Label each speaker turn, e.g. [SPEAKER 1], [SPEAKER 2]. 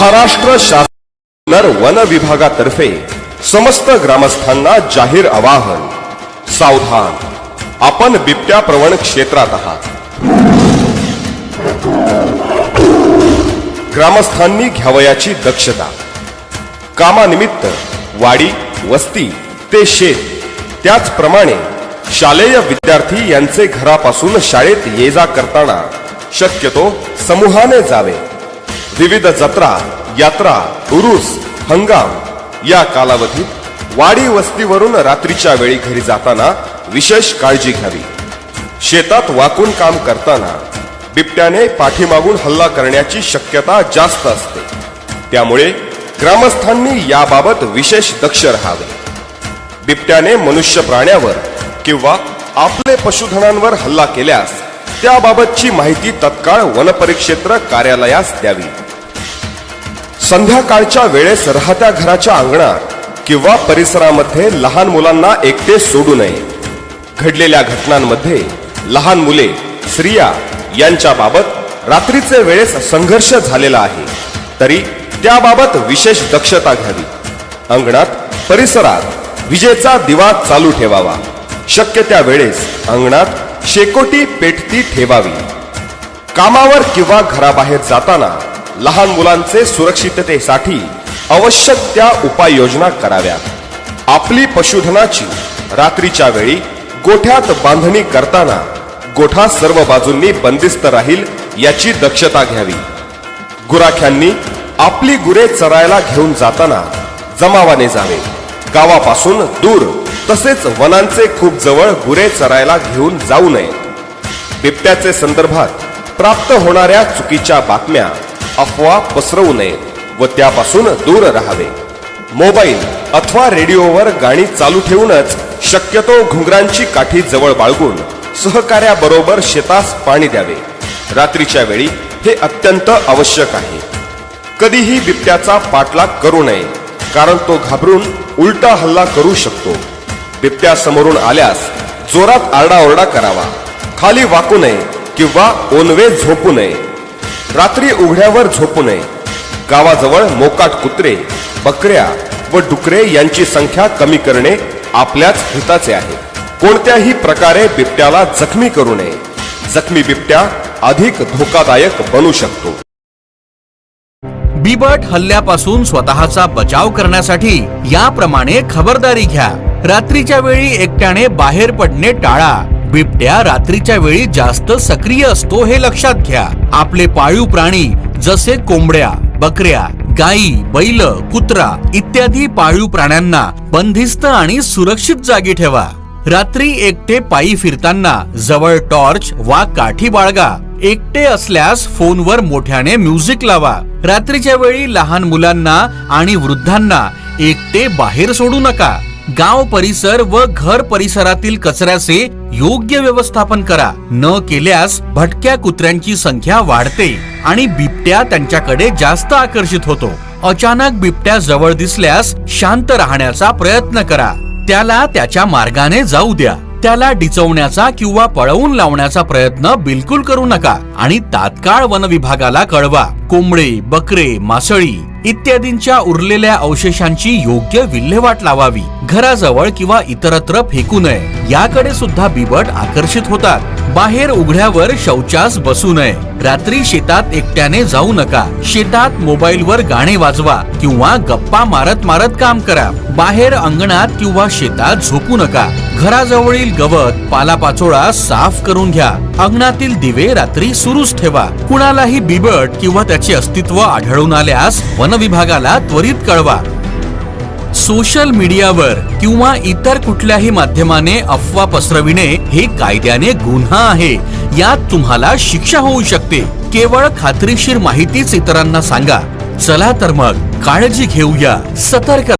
[SPEAKER 1] महाराष्ट्र शासन वन विभागातर्फे समस्त ग्रामस्थांना जाहीर आवाहन. सावधान. आपण बिबट्या प्रवण क्षेत्रात आहात. ग्रामस्थांनी घ्यावयाची दक्षता. कामानिमित्त वाडी वस्ती ते शेत. त्याचप्रमाणे शालेय विद्यार्थी यांचे घरापासून शाळेत ये जा करताना शक्यतो समूहाने जावे. विविध जत्रा यात्रा उरुस हंगाम या कालावधीत वाडी वस्तीवरून रात्रीच्या वेळी घरी जाताना विशेष काळजी घ्यावी. शेतात वाकून काम करताना बिबट्याने पाठीमागून हल्ला करण्याची शक्यता जास्त असते. त्यामुळे ग्रामस्थांनी याबाबत विशेष दक्ष राहावे. बिबट्याने मनुष्य प्राण्यावर किंवा आपले पशुधनांवर हल्ला केल्यास त्याबाबतची माहिती तत्काळ वनपरिक्षेत्र कार्यालयास द्यावी. संध्याकाळच्या वेळेस राहत्या घराच्या अंगणात किंवा परिसरामध्ये लहान मुलांना एकटे सोडू नये. घडलेल्या घटनांमध्ये लहान मुले स्त्रिया यांच्याबाबत रात्रीचे वेळेस संघर्ष झालेला आहे. तरी त्याबाबत विशेष दक्षता घ्यावी. अंगणात परिसरात विजेचा दिवा चालू ठेवावा. शक्य त्या वेळेस अंगणात शेकोटी पेटती ठेवावी. कामावर किंवा घराबाहेर जाताना लहान मुलांचे सुरक्षिततेसाठी आवश्यक त्या उपाययोजना कराव्यात. आपली पशुधनाची रात्रीच्या वेळी गोठ्यात बांधणी करताना गोठा सर्व बाजूंनी बंदिस्त राहील याची दक्षता घ्यावी. गुराख्यांनी आपली गुरे चरायला घेऊन जाताना जमावाने जावे. गावापासून दूर तसेच वनांचे खूप जवळ गुरे चरायला घेऊन जाऊ नये. बिबट्याचे संदर्भात प्राप्त होणाऱ्या चुकीच्या बातम्या अफवा पसरवू नये व त्यापासून दूर राहावे. मोबाईल अथवा रेडिओवर गाणी चालू ठेवूनच शक्यतो घुंगरांची काठी जवळ बाळगून सहकार्याबरोबर शेतास पाणी द्यावे. रात्रीच्या वेळी हे अत्यंत आवश्यक आहे. कधीही बिबट्याचा पाठलाग करू नये कारण तो घाबरून उलटा हल्ला करू शकतो. बिबट्या समोरून आल्यास जोरात आरडाओरडा करावा. खाली वाकू नये किंवा ओनवे झोपू नये. रात्री उघड्यावर झोपू नये. गावाजवळ मोकाट कुत्रे बकऱ्या व डुकरे यांची संख्या कमी करणे आपल्याच हिताचे आहे. कोणत्याही प्रकारे बिबट्याला जखमी करू नये. जखमी बिबट्या अधिक धोकादायक बनू शकतो.
[SPEAKER 2] बिबट हल्ल्यापासून स्वतःचा बचाव करण्यासाठी याप्रमाणे खबरदारी घ्या. रात्रीच्या वेळी एकट्याने बाहेर पडणे टाळा. बिबट्या रात्रीच्या वेळी जास्त सक्रिय असतो हे लक्षात घ्या. आपले पाळीव प्राणी जसे कोंबड्या बकऱ्या गायी बैल कुत्रा इत्यादी पाळीव प्राण्यांना बंदिस्त आणि सुरक्षित जागी ठेवा. रात्री एकटे पायी फिरताना जवळ टॉर्च वा काठी बाळगा. एकटे असल्यास फोनवर मोठ्याने म्युझिक लावा. रात्रीच्या वेळी लहान मुलांना आणि वृद्धांना एकटे बाहेर सोडू नका. गाव परिसर व घर परिसरातील कचऱ्याचे योग्य व्यवस्थापन करा. न केल्यास भटक्या कुत्र्यांची संख्या वाढते आणि बिबट्या त्यांच्याकडे जास्त आकर्षित होतो. अचानक बिबट्या जवळ दिसल्यास शांत राहण्याचा प्रयत्न करा. त्याला त्याच्या मार्गाने जाऊ द्या. त्याला डिचवण्याचा किंवा पळवून लावण्याचा प्रयत्न बिलकुल करू नका आणि तात्काळ वन विभागाला कळवा. कोंबडे बकरे मासळी इत्यादींच्या उरलेल्या अवशेषांची योग्य विल्हेवाट लावावी. घराजवळ किंवा इतरत्र फेकू नये. याकडे सुद्धा बिबट आकर्षित होतात. बाहेर उघड्यावर शौचास बसू नये. रात्री शेतात एकट्याने जाऊ नका. शेतात मोबाईलवर गाणे वाजवा किंवा गप्पा मारत मारत काम करा. बाहेर अंगणात किंवा शेतात झोपू नका. घराजवळील गवत पालापाचोळा साफ करून घ्या. अंगणातील दिवे रात्री सुरूच ठेवा. कुणालाही बिबट किंवा त्याचे अस्तित्व आढळून आल्यास वन विभागाला त्वरित कळवा. सोशल मीडियावर किंवा इतर कुठल्याही माध्यमाने अफवा पसरविणे हे कायद्याने गुन्हा आहे. यात तुम्हाला शिक्षा होऊ शकते. केवळ खात्रीशीर माहितीच इतरांना सांगा. चला तर मग काळजी घेऊया. सतर्क